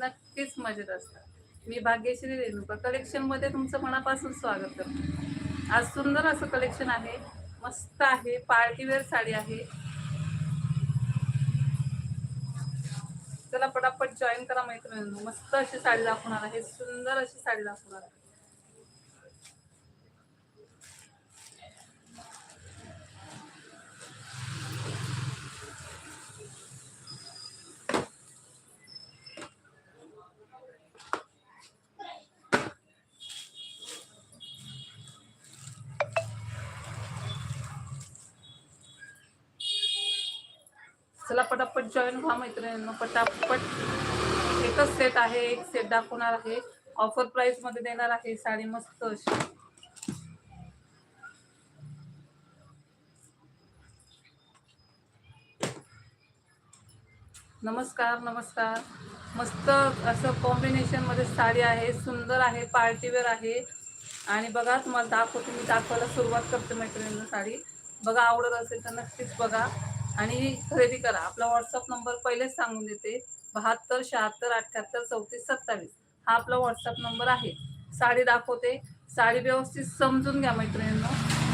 नक्कीच मजेत असतात. मी भाग्यश्री रेणुका. कलेक्शनमध्ये तुमचं मनापासून स्वागत करते. आज सुंदर असं कलेक्शन आहे. मस्त आहे. पार्टीवेअर साडी आहे. चला पटापट जॉईन करा मैत्रिणींनो. मस्त अशी साडी दाखवणार आहे. सुंदर अशी साडी दाखवणार आहे. चला पटापट जॉईन व्हा मैत्रिणींनो पटापट. एकच सेट आहे एक सेट दाखवणार आहे. ऑफर प्राइसमध्ये देणार आहे साडी मस्त अशी. नमस्कार नमस्कार. मस्त असं कॉम्बिनेशनमध्ये साडी आहे सुंदर आहे पार्टीवेअर आहे. आणि बघा तुम्हाला दाखवते मी दाखवायला सुरुवात करते मैत्रिणींना साडी. बघा आवडत असेल तर नक्कीच बघा. आणि खरेदी करा. आपला व्हॉट्सअप नंबर पहिलेच सांगून देते. बहात्तर शहात्तर अठ्ठ्याहत्तर चौतीस सत्तावीस. हा आपला व्हॉट्सअप नंबर आहे. साडी दाखवते. साडी व्यवस्थित समजून घ्या मैत्रिणींनो.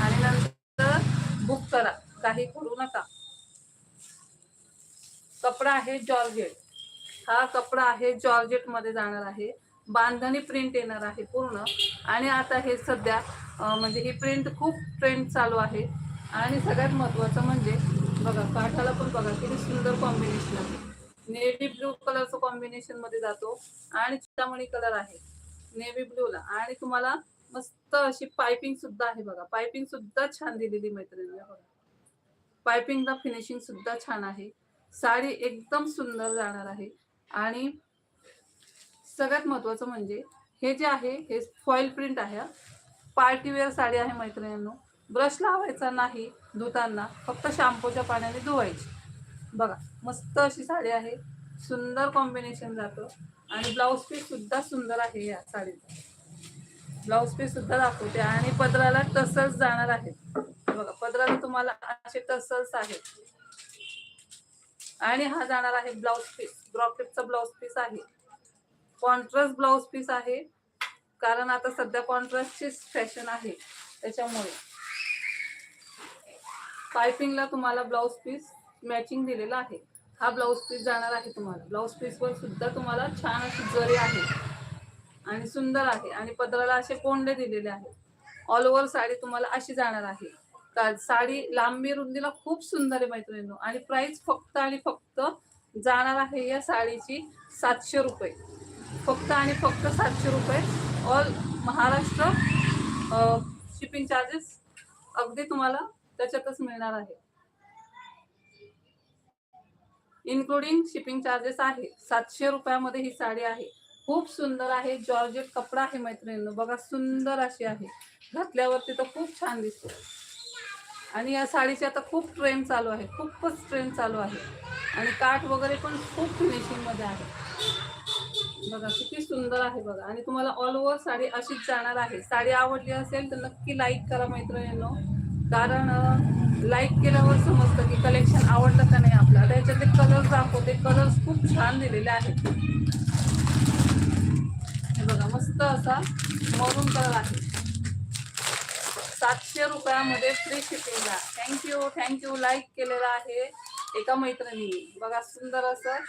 आणि नंतर बुक करा. काही करू नका. कपडा आहे जॉर्जेट. हा कपडा आहे जॉर्जेटमध्ये जाणार आहे. बांधणी प्रिंट येणार आहे पूर्ण. आणि आता हे सध्या म्हणजे ही प्रिंट खूप ट्रेंड चालू आहे. आणि सगळ्यात महत्वाचं म्हणजे बघा काठाला पण बघा किती सुंदर कॉम्बिनेशन आहे. नेव्ही ब्लू कलरचं कॉम्बिनेशनमध्ये जातो आणि चितामणी कलर आहे. नेव्ही ब्लूला आणि तुम्हाला मस्त अशी पायपिंग सुद्धा आहे बघा. पायपिंग सुद्धा छान दिलेली मैत्रिणीला बघा. पायपिंगला फिनिशिंग सुद्धा छान आहे. साडी एकदम सुंदर जाणार आहे. आणि सगळ्यात महत्वाचं म्हणजे हे जे आहे हे फॉईल प्रिंट आहे. पार्टीवेअर साडी आहे मैत्रिणींनो. ब्रश लावायचा नाही धुताना फक्त शॅम्पूच्या पाण्याने धुवायची. बघा मस्त अशी साडी आहे. सुंदर कॉम्बिनेशन जातं. आणि ब्लाऊज पीससुद्धा सुंदर आहे या साडीचा. ब्लाऊज पीससुद्धा दाखवते. आणि पदराला टसल्स जाणार आहे बघा पदराला तुम्हाला असे टसल्स आहेत. आणि हा जाणार आहे ब्लाऊज पीस ब्रॉकेटचा ब्लाऊज पीस आहे. कॉन्ट्रास्ट ब्लाऊज पीस आहे. कारण आता सध्या कॉन्ट्रास्टचीच फॅशन आहे. त्याच्यामुळे. पायपिंगला तुम्हाला ब्लाऊज पीस मॅचिंग दिलेला आहे. हा ब्लाऊज पीस जाणार आहे तुम्हाला. ब्लाऊज पीसवर सुद्धा तुम्हाला छान अशी जरी आहे आणि सुंदर आहे आणि पदराला असे कोंडे दिलेले आहेत. ऑल ओव्हर साडी तुम्हाला अशी जाणार आहे. का साडी लांबी रुंदीला खूप सुंदर आहे मैत्रिणींनो. आणि प्राइस फक्त आणि फक्त जाणार आहे या साडीची सातशे रुपये. फक्त आणि फक्त सातशे रुपये. ऑल महाराष्ट्र शिपिंग चार्जेस अगदी तुम्हाला त्याच्यातच मिळणार आहे. इन्क्लुडिंग शिपिंग चार्जेस आहे. सातशे रुपयामध्ये ही साडी आहे. खूप सुंदर आहे. जॉर्जेट कपडा आहे मैत्रिणींनो. बघा सुंदर अशी आहे. घातल्यावरती तर खूप छान दिसते. आणि या साडीची आता खूप ट्रेंड चालू आहे. खूपच ट्रेंड चालू आहे. आणि काठ वगैरे पण खूप फिनिशिंगमध्ये आहे. बघा किती सुंदर आहे बघा. आणि तुम्हाला ऑल ओव्हर साडी अशीच जाणार आहे. साडी आवडली असेल तर नक्की लाईक करा मैत्रिणींनो. कारण लाईक केल्यावर समजतं की कलेक्शन आवडलं का नाही आपलं. आता याच्यातले कलर्स दाखवते. कलर्स खूप छान दिलेले आहेत. हे बघा मस्त असा मरून कलर आहे. सातशे रुपयामध्ये free shipping thank you thank you like केलेलं आहे एका मैत्रिणी बघा सुंदर असं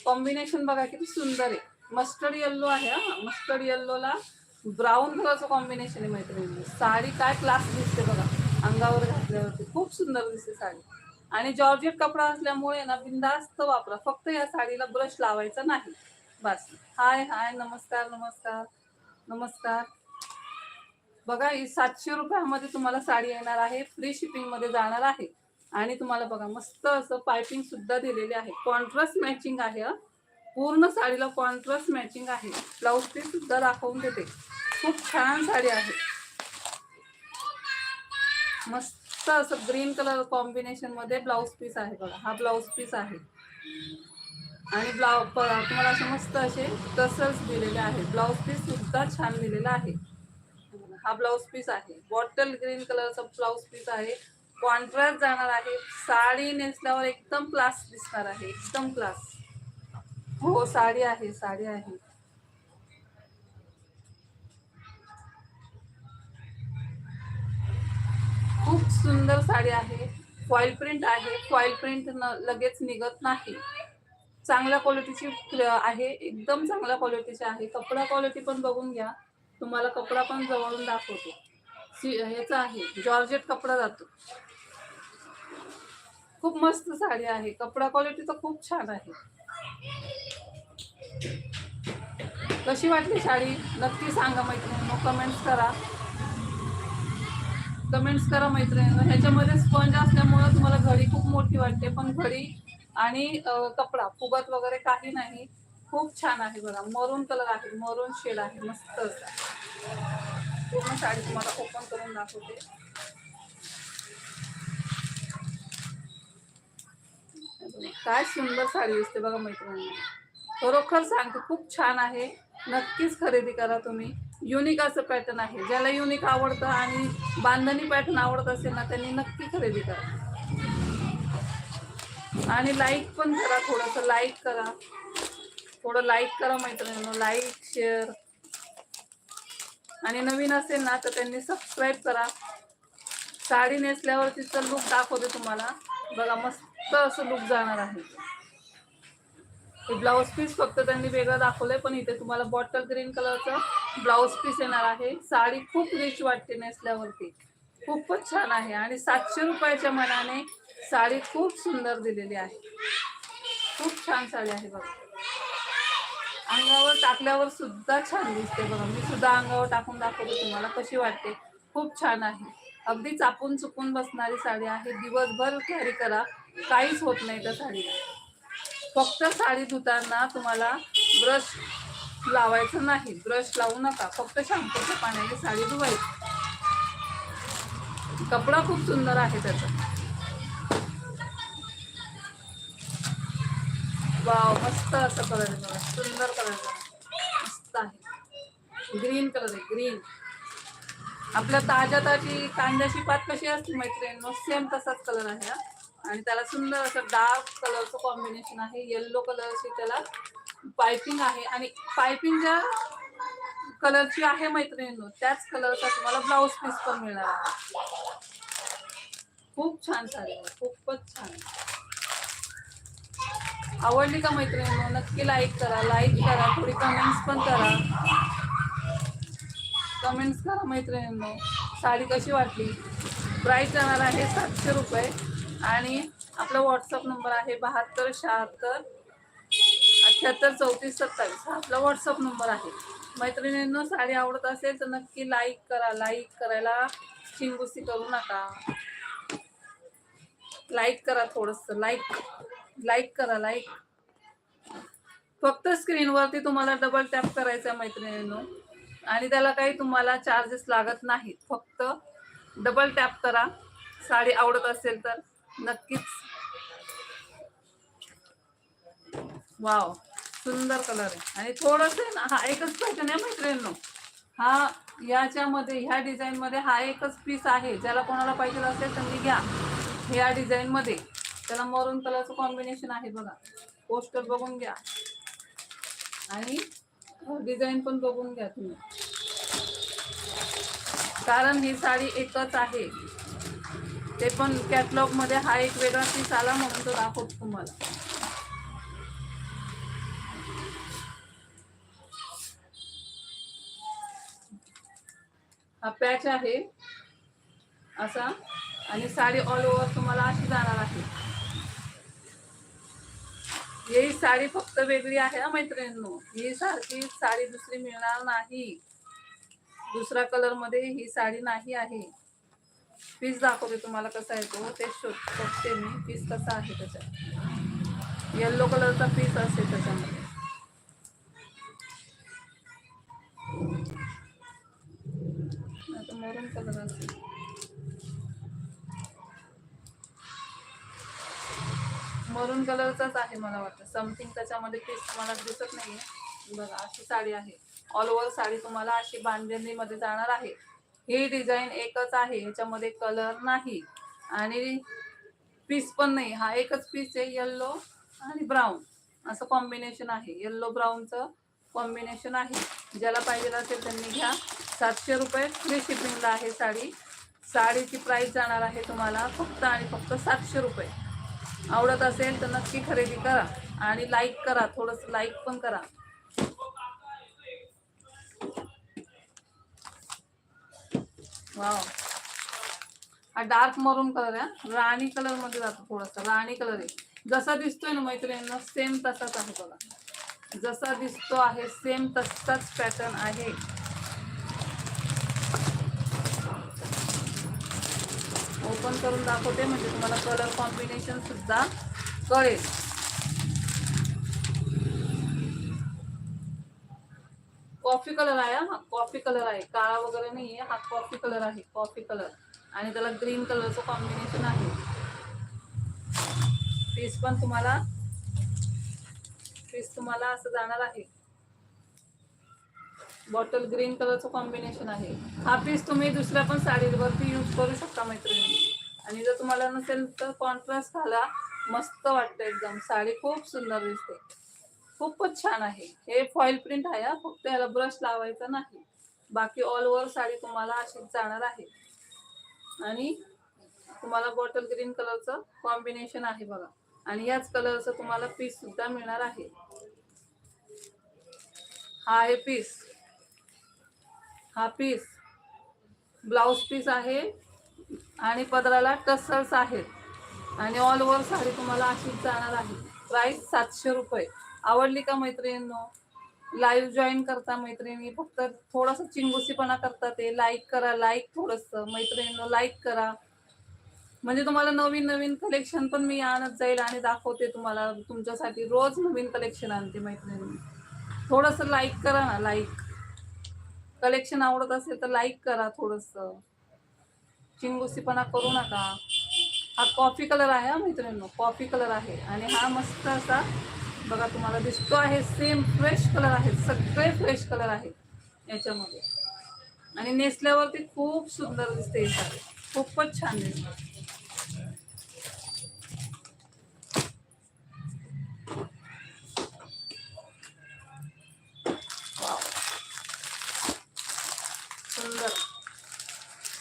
कॉम्बिनेशन बघा किती सुंदर आहे. मस्टर्ड येल्लो आहे हा. मस्टर्ड येल्लोला ब्राऊन कलरचं कॉम्बिनेशन आहे मैत्रिणी साडी काय क्लास दिसते बघा. अंगावर घातल्यावरती. खूप सुंदर दिसते साडी. आणि जॉर्जेट कपडा असल्यामुळे ना बिंदास्त वापरा. फक्त या साडीला ब्रश लावायचा नाही. बस. हाय हाय. नमस्कार नमस्कार. नमस्कार. बघा ही सातशे रुपयामध्ये तुम्हाला साडी येणार आहे. फ्री शिपिंगमध्ये जाणार आहे. आणि तुम्हाला बघा मस्त असं पायपिंग सुद्धा दिलेले आहे. कॉन्ट्रास्ट मॅचिंग आहे पूर्ण साडीला कॉन्ट्रास्ट मॅचिंग आहे. ब्लाऊज पीस सुद्धा दाखवून देते. खूप छान साडी आहे. मस्त असं ग्रीन कलर कॉम्बिनेशनमध्ये ब्लाऊज पीस आहे बघा. हा ब्लाऊज पीस आहे. आणि ब्लाऊ तुम्हाला असे मस्त असे तसंच दिलेले आहे ब्लाऊज पीस सुद्धा छान दिलेला आहे. हा ब्लाऊज पीस आहे. बॉटल ग्रीन कलरचा ब्लाऊज पीस आहे. कॉन्ट्रास्ट जाणार आहे. साडी नेसल्यावर एकदम क्लास दिसणार आहे. एकदम क्लास हो साडी आहे साडी आहे. खूप सुंदर साडी आहे. फॉईल प्रिंट आहे. फॉईल प्रिंट न लगेच निघत नाही. चांगल्या क्वालिटीची आहे. एकदम चांगल्या क्वालिटीची आहे. कपडा क्वालिटी पण बघून घ्या. तुम्हाला कपडा पण जवळून दाखवतो. सी ह्याचा आहे. जॉर्जेट कपडा जातो. खूप मस्त साडी आहे. कपडा क्वालिटी तर खूप छान आहे. कशी वाटली साडी? नक्की सांगा मैत्रिणी कमेंट्स करा. कमेंट्स करा मैत्रिणींना ह्याच्यामध्ये स्पंज असल्यामुळे तुम्हाला घडी खूप मोठी वाटते पण घडी आणि कपडा फुगत वगैरे काही नाही. खूप छान आहे बघा. मरून कलर आहे मरून शेड आहे मस्त पूर्ण साडी तुम्हाला ओपन करून दाखवते. काय सुंदर साडी दिसते बघा मैत्रिणी. खरोखर सांगते खूप छान आहे. नक्कीच खरेदी करा तुम्ही. युनिक असं पॅटर्न आहे. ज्याला युनिक आवडतं आणि बांधणी पॅटर्न आवडत असेल ना त्यांनी नक्की खरेदी करा. आणि लाईक पण करा थोडंसं लाईक करा. थोडं लाईक करा मैत्रिणींनो लाईक शेअर आणि नवीन असेल ना तर त्यांनी सबस्क्राईब करा. साडी नेसल्यावर तिचं लुक दाखवते तुम्हाला. बघा मस्त असं लुक जाणार आहे. हे ब्लाऊज पीस फक्त त्यांनी वेगळं दाखवलंय पण इथे तुम्हाला बॉटल ग्रीन कलरचं ब्लाऊज पीस येणार आहे. साडी खूप रिच वाटते नेसल्यावरती खूपच छान आहे. आणि सातशे रुपयाच्या मनाने साडी खूप सुंदर दिलेली आहे. खूप छान साडी आहे बघा. अंगावर टाकल्यावर सुद्धा छान दिसते बघा. मी सुद्धा अंगावर टाकून दाखवते तुम्हाला कशी वाटते. खूप छान आहे. अगदी चापून चुकून बसणारी साडी आहे. दिवसभर कॅरी करा. काहीच होत नाही त्या साडीला. फक्त साडी धुताना तुम्हाला ब्रश लावायचं नाही. ब्रश लावू नका. फक्त शॅम्पूच्या पाण्याने साडी धुवायची. कपडा खूप सुंदर आहे त्याचा. वाव मस्त असं कलर आहे बघा. सुंदर कलर मस्त आहे. ग्रीन कलर आहे ग्रीन आपल्या ताज्या ताजी कांद्याची पात कशी असते मैत्रीण सेम तसाच कलर आहे हा. आणि त्याला सुंदर असं डार्क कलरचं कॉम्बिनेशन आहे. येल्लो कलरची त्याला पायपिंग आहे. आणि पायपिंग ज्या कलरची आहे मैत्रिणींनो त्याच कलरचा तुम्हाला ब्लाऊज पीस पण मिळणार आहे. खूप छान साडी खूपच छान आवडली का मैत्रिणींनो? नक्की लाईक करा. लाईक करा. थोडी कमेंट्स पण करा. कमेंट्स करा मैत्रिणींनो. साडी कशी वाटली? प्राईस जाणार आहे सातशे रुपये. आणि आपला व्हॉट्सअप नंबर आहे बहात्तर शहात्तर अठ्याहत्तर चौतीस सत्तावीस. हा आपला व्हॉट्सअप नंबर आहे. मैत्रिणींनो साडी आवडत असेल तर नक्की लाईक करा. लाईक करायला चिंगुसी करू नका. लाईक करा थोडंसं. लाईक लाईक करा लाईक फक्त स्क्रीनवरती तुम्हाला डबल टॅप करायचं आहे मैत्रिणींनो. आणि त्याला काही तुम्हाला चार्जेस लागत नाहीत. फक्त डबल टॅप करा. साडी आवडत असेल तर. नक्कीच. वाव सुंदर कलर आहे. आणि थोडस ना हा एकच पॅटर्न आहे मैत्रिणींनो. हा याच्यामध्ये ह्या डिझाईनमध्ये हा एकच पीस आहे. ज्याला कोणाला पाहिजे असेल त्यांनी घ्या. ह्या डिझाईनमध्ये त्याला मरून कलरचं कॉम्बिनेशन आहे बघा. पोस्टर बघून घ्या. आणि डिझाईन पण बघून घ्या तुम्ही. कारण ही साडी एकच आहे. ते पण कॅटलॉगमध्ये हा एक वेगळा पीस आला म्हणून तो दाखवतो तुम्हाला. हा पॅच आहे. असा. आणि साडी ऑल ओव्हर तुम्हाला अशी जाणार आहे. ही साडी फक्त वेगळी आहे ना मैत्रिणींनो. ही सारखी साडी दुसरी मिळणार नाही. दुसऱ्या कलरमध्ये ही साडी नाही आहे. पीस दाखवते तुम्हाला कसा आहे तो. ते शोध बघते मी. पीस कसा आहे त्याच्यात येल्लो कलरचा पीस असेल त्याच्यामध्ये. मरून कलर असेल. मरून कलरचाच आहे मला वाटतं. समथिंग त्याच्यामध्ये पीस तुम्हाला दिसत नाहीये. बघा अशी साडी आहे. ऑल ओव्हर साडी तुम्हाला अशी बांधणीमध्ये जाणार आहे. ही डिझाईन एकच आहे याच्यामध्ये कलर नाही आणि पीस पण नाही. हा एकच पीस आहे येल्लो आणि ब्राऊन असं कॉम्बिनेशन आहे. येल्लो ब्राऊनचं कॉम्बिनेशन आहे. ज्याला पाहिजे असेल त्यांनी घ्या. सातशे रुपये फ्री शिपिंगला आहे साडी. साडीची प्राईस जाणार आहे तुम्हाला फक्त आणि फक्त सातशे रुपये. आवडत असेल तर नक्की खरेदी करा आणि लाईक करा. थोडंसं लाईक पण करा. वाव. हा डार्क मरून कलर आहे राणी कलरमध्ये जातो थोडासा राणी कलर आहे. जसा दिसतोय ना मैत्रिणींना सेम तसाच आहे बघा. जसा दिसतो आहे सेम तसाच पॅटर्न आहे. ओपन करून दाखवते म्हणजे तुम्हाला कलर कॉम्बिनेशन सुद्धा कळेल. कॉफी कलर आहे हा. कॉफी कलर आहे. काळा वगैरे नाही आहे हा कॉफी कलर आहे कॉफी कलर. आणि त्याला ग्रीन कलरचं कॉम्बिनेशन आहे. पीस पण तुम्हाला पीस तुम्हाला असं जाणार आहे. बॉटल ग्रीन कलरचं कॉम्बिनेशन आहे. हा पीस तुम्ही दुसऱ्या पण साडीवरती यूज करू शकता मैत्रिणी. आणि जर तुम्हाला नसेल तर कॉन्ट्रास्ट घाला. मस्त वाटतं एकदम. साडी खूप सुंदर दिसते. खूपच छान आहे. हे फॉईल प्रिंट आहे हा. फक्त याला ब्रश लावायचा नाही. बाकी ऑल ओव्हर साडी तुम्हाला अशीच जाणार आहे. आणि तुम्हाला बॉटल ग्रीन कलरचं कॉम्बिनेशन आहे बघा. आणि याच कलरचं तुम्हाला पीस सुद्धा मिळणार आहे. हा आहे पीस हा पीस ब्लाऊज पीस आहे. आणि पदराला टसल्स आहेत. आणि ऑल ओव्हर साडी तुम्हाला अशीच जाणार आहे. प्राईस सातशे रुपये. आवडली का मैत्रिणींनो? लाईव्ह जॉईन करता मैत्रिणी फक्त थोडंसं चिंगुसीपणा करता ते. लाईक करा लाईक थोडंसं. मैत्रिणींनो लाईक करा. म्हणजे तुम्हाला नवीन नवीन कलेक्शन पण मी आणत जाईल आणि दाखवते तुम्हाला. तुमच्यासाठी रोज नवीन कलेक्शन आणते मैत्रिणी. थोडंसं लाईक करा ना लाईक कलेक्शन आवडत असेल तर लाईक करा थोडंसं. चिंगुसीपणा करू नका. हा कॉफी कलर आहे हा मैत्रिणींनो. कॉफी कलर आहे. आणि हा मस्त असा बघा तुम्हाला दिसतो आहे सेम फ्रेश कलर आहे सगळे फ्रेश कलर आहेत याच्यामध्ये. आणि नेसल्यावरती खूप सुंदर दिसते साडी. खूपच छान दिसते. सुंदर.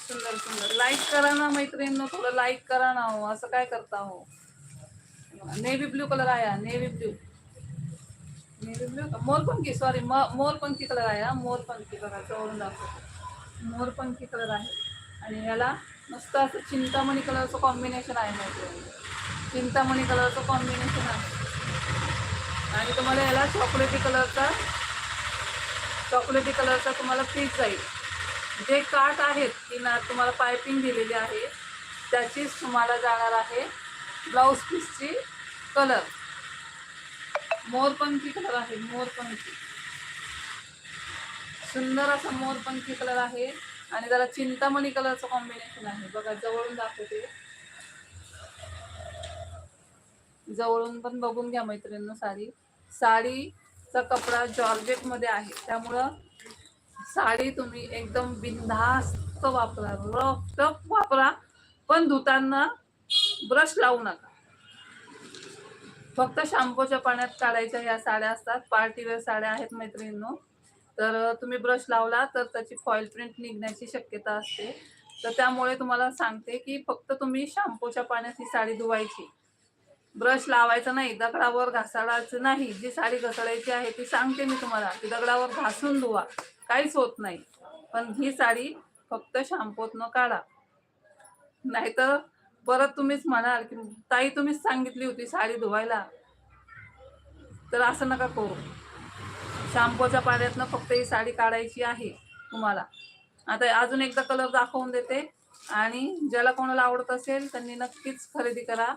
सुंदर सुंदर. लाईक करा ना मैत्रिणींना थोडं लाईक करा ना हो. असं काय करता हो? नेव्ही ब्ल्यू कलर आहे नेव्ही ब्ल्यू. नेव्ही का मोरपंखी सॉरी मोरपंखी कलर आहे हा मोरपंखी बघा जवळून दाखवतो. मोरपंखी कलर आहे. आणि याला मस्त असं चिंतामणी कलरचं कॉम्बिनेशन आहे माहिती चिंतामणी कलरचं कॉम्बिनेशन आहे. आणि तुम्हाला याला चॉकलेटी कलरचा चॉकलेटी कलरचा तुम्हाला पीस जाईल. जे काठ आहेत की ना तुम्हाला पायपिंग दिलेली आहे त्याचीच तुम्हाला जाणार आहे ब्लाऊज पीसची कलर मोरपंखी कलर आहे मोरपंखी सुंदर असा मोरपंखी कलर आहे. आणि त्याला चिंतामणी कलरचं कॉम्बिनेशन आहे. बघा जवळून दाखवते. जवळून पण बघून घ्या मैत्रिणींनो साडी. साडीचा कपडा जॉर्जेटमध्ये आहे. त्यामुळं साडी तुम्ही एकदम बिनधास्त वापरा. रफ टफ वापरा. पण धुताना ब्रश लावू नका. फक्त शॅम्पूच्या पाण्यात काढायच्या ह्या साड्या असतात. पार्टीवेअर साड्या आहेत मैत्रिणींनो. तर तुम्ही ब्रश लावला तर त्याची फॉईल प्रिंट निघण्याची शक्यता असते. तर त्यामुळे तुम्हाला सांगते की फक्त तुम्ही शॅम्पूच्या पाण्यात ही साडी धुवायची. ब्रश लावायचा नाही दगडावर घासाडायचं नाही. जी साडी घसडायची आहे ती सांगते मी तुम्हाला ती दगडावर घासून धुवा. काहीच होत नाही. पण ही साडी फक्त शॅम्पूतनं काढा. नाहीतर परत तुम्हीच म्हणाल की ताई तुम्हीच सांगितली होती साडी धुवायला. तर असं नका करू. शॅम्पूच्या पाण्यातनं फक्त ही साडी काढायची आहे तुम्हाला. आता अजून एकदा कलर दाखवून देते आणि ज्याला कोणाला आवडत असेल त्यांनी नक्कीच खरेदी करा.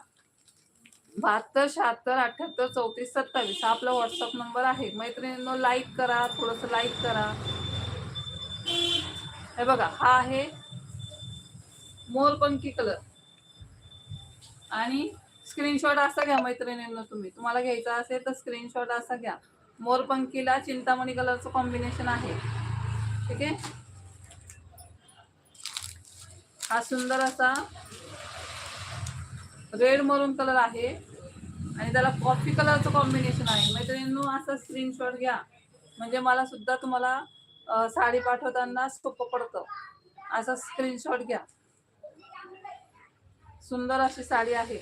बहात्तर शहात्तर अठ्ठ्याहत्तर चौतीस सत्तावीस हा आपला व्हॉट्सअप नंबर आहे. मैत्रिणींनो लाईक करा थोडंसं लाईक करा. हे बघा हा आहे मोरपंखी कलर. आणि स्क्रीनशॉट असा घ्या मैत्रिणींना तुम्ही. तुम्हाला घ्यायचा असेल तर स्क्रीनशॉट असा घ्या. मोरपंखीला चिंतामणी कलरचं कॉम्बिनेशन आहे. ठीक आहे? हा सुंदर असा रेड मरून कलर आहे. आणि त्याला कॉफी कलरचं कॉम्बिनेशन आहे. मैत्रिणींनो असं स्क्रीनशॉट घ्या. म्हणजे मला सुद्धा तुम्हाला साडी पाठवताना सोपं पडतं. असा स्क्रीनशॉट घ्या. सुंदर अशी साडी आहे.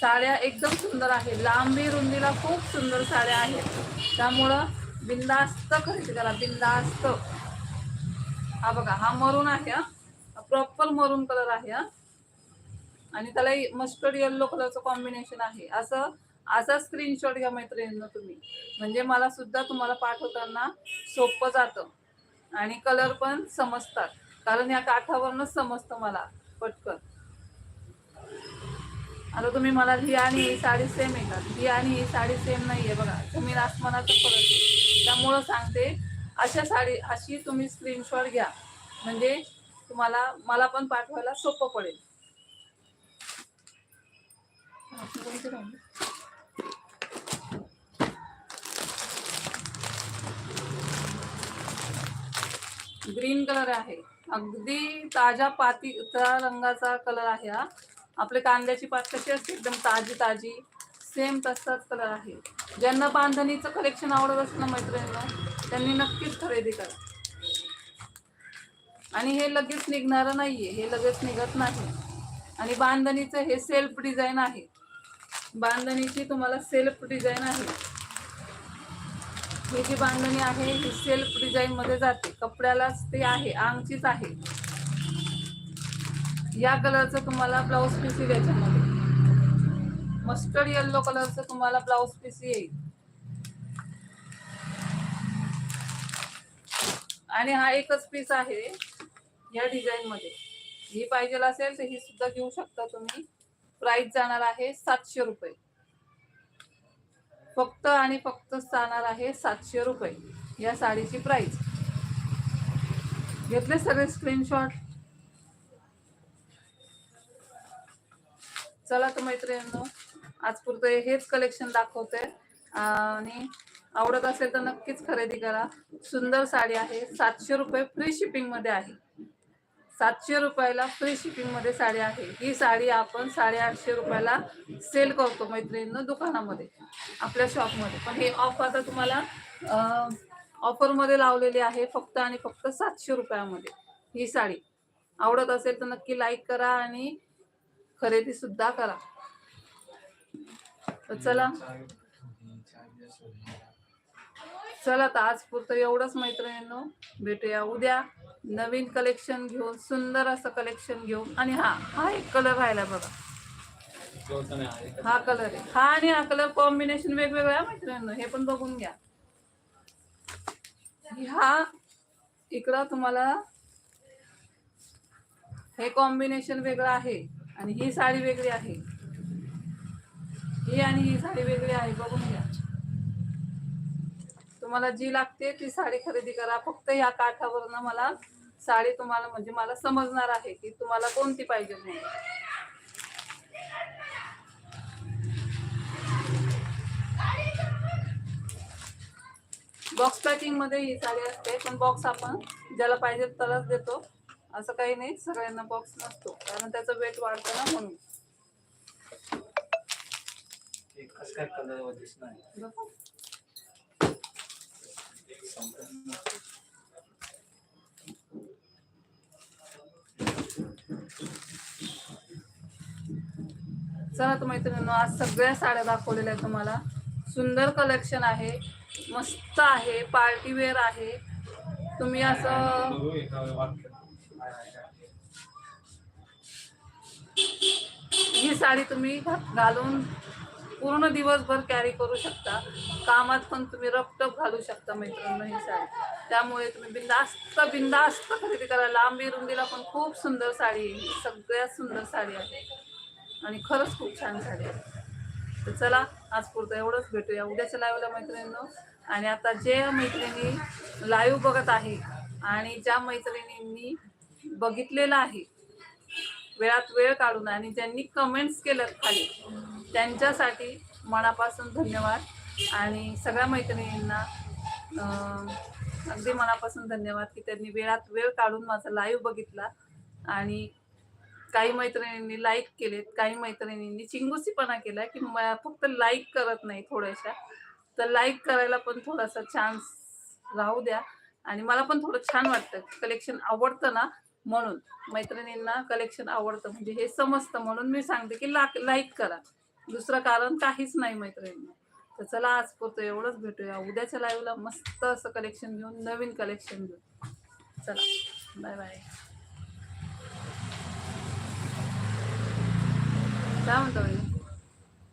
साड्या एकदम सुंदर आहे लांबी रुंदीला खूप सुंदर साड्या आहेत. त्यामुळं बिंदास्त खरेदी करा. बिंदास्त हा बघा हा मरून आहे हा. प्रॉपर मरून कलर आहे हा. आणि त्याला मस्टर्ड येल्लो कलरचं कॉम्बिनेशन आहे. असं असा स्क्रीनशॉट घ्या मैत्रिणींना तुम्ही. म्हणजे मला सुद्धा तुम्हाला पाठवताना सोपं जातं. आणि कलर पण समजतात. कारण या काठावरनच समजतं मला पटकन. आता तुम्ही मला ही आणि ही साडी सेम आहे का ही आणि ही साडी सेम नाही आहे बघा. तुम्ही आसमानाचा फरक आहे त्यामुळं सांगते अशा साडी अशी तुम्ही स्क्रीनशॉट घ्या. म्हणजे तुम्हाला मला पण पाठवायला सोपं पडेल. ग्रीन कलर आहे. अगदी ताज्या पाती रंगाचा कलर आहे हा. आपले कांद्याची पात कशी असते? एकदम ताजी ताजी. सेम तसाच कलर आहे. ज्यांना बांधणीचं कलेक्शन आवडत असेल ना मैत्रिणींना त्यांनी नक्कीच खरेदी करा. आणि हे लगेच निघणारं नाहीये. हे लगेच निघत नाही. आणि बांधणीचं हे सेल्फ डिझाईन आहे. बांधणीची तुम्हाला सेल्फ डिझाईन आहे. ही जी बांधणी आहे ही सेल्फ डिझाईन मध्ये जाते. कपड्यालाच ते आहे. आंगचीच आहे. या कलरचं तुम्हाला ब्लाऊज पीस येईल याच्यामध्ये मस्टर्ड येल्लो कलरचं तुम्हाला ब्लाऊज पीस येईल. आणि हा एकच पीस आहे या डिझाईन मध्ये ही पाहिजे असेल तर ही सुद्धा घेऊ शकता तुम्ही. प्राइस जाणार आहे सातशे रुपये. फक्त आणि फक्त जाणार आहे सातशे रुपये या साडीची प्राइस घेतले सगळे स्क्रीनशॉट चला तर मैत्रिणींनो आज पुरतं हेच कलेक्शन दाखवते. आणि आवडत असेल तर नक्कीच खरेदी करा. सुंदर साडी आहे. सातशे रुपये फ्री शिपिंगमध्ये आहे. सातशे रुपयाला फ्री शिपिंगमध्ये साडी आहे. ही साडी आपण साडेआठशे रुपयाला सेल करतो मैत्रिणींनो दुकानामध्ये आपल्या शॉपमध्ये पण हे ऑफ आता तुम्हाला ऑफरमध्ये लावलेली आहे फक्त आणि फक्त सातशे रुपयामध्ये ही साडी. आवडत असेल तर नक्की लाईक करा आणि खरेदी सुद्धा करा. तर चला. चला तर आज पुरतं एवढंच मैत्रिणींनो. भेटूया. उद्या नवीन कलेक्शन घेऊन सुंदर असं कलेक्शन घेऊन. आणि हा हा एक कलर राहिला बघा. हा कलर आहे. हा आणि हा कलर कॉम्बिनेशन वेगवेगळ्या मैत्रिणींनो. हे पण बघून घ्या. ह्या इकडं तुम्हाला हे कॉम्बिनेशन वेगळं आहे. आणि ही साडी वेगळी आहे. ही आणि ही साडी वेगळी आहे बघून घ्या. तुम्हाला जी लागते ती साडी खरेदी करा. फक्त या काठावरनं मला साडी तुम्हाला म्हणजे मला समजणार आहे की तुम्हाला कोणती पाहिजे म्हणून. बॉक्स पॅकिंगमध्ये ही साडी असते पण बॉक्स आपण ज्याला पाहिजे त्यालाच देतो. असं काही नाही सगळ्यांना बॉक्स नसतो. कारण त्याचं वेट वाढतं ना म्हणून. एकच काय कलर दिसणार बघा. चला तर मैत्रिणींनो आज सगळ्या साड्या दाखवलेल्या आहेत तुम्हाला. सुंदर कलेक्शन आहे. मस्त आहे. पार्टी वेअर आहे. तुम्ही असं ही साडी तुम्ही घालून पूर्ण दिवसभर कॅरी करू शकता. कामात पण तुम्ही रपटप घालू शकता मैत्रिणी ही साडी. त्यामुळे तुम्ही बिंदास्त बिंदास्त खरेदी करा. लांबी रुंदीला पण खूप सुंदर साडी आहे. ही सगळ्यात सुंदर साडी आहे. आणि खरंच खूप छान साडी आहे. तर चला आज पुरतं एवढंच भेटूया. उद्याच्या लाईव्हला मैत्रिणींनो. आणि आता जे मैत्रिणी लाईव्ह बघत आहे आणि ज्या मैत्रिणींनी बघितलेलं आहे. वेळात वेळ काढून आणि ज्यांनी कमेंट्स केलं खाली त्यांच्यासाठी मनापासून धन्यवाद. आणि सगळ्या मैत्रिणींना अगदी मनापासून धन्यवाद की त्यांनी वेळात वेळ काढून माझा लाईव्ह बघितला. आणि काही मैत्रिणींनी लाईक केलेत काही मैत्रिणींनी चिंगुसीपणा केला की म- फक्त लाईक करत नाही थोड्याशा. तर लाईक करायला पण थोडासा चान्स राहू द्या. आणि मला पण थोडं छान वाटतं. कलेक्शन आवडतं ना म्हणून मैत्रिणींना कलेक्शन आवडतं. म्हणजे हे समजतं म्हणून मी सांगते की ला लाईक करा. दुसरं कारण काहीच नाही मैत्रिणींना. तर चला आज पुरतो एवढंच भेटूया. उद्याच्या लाईव्हला मस्त असं कलेक्शन घेऊन नवीन कलेक्शन घेऊन. चला. बाय बाय काय म्हणतो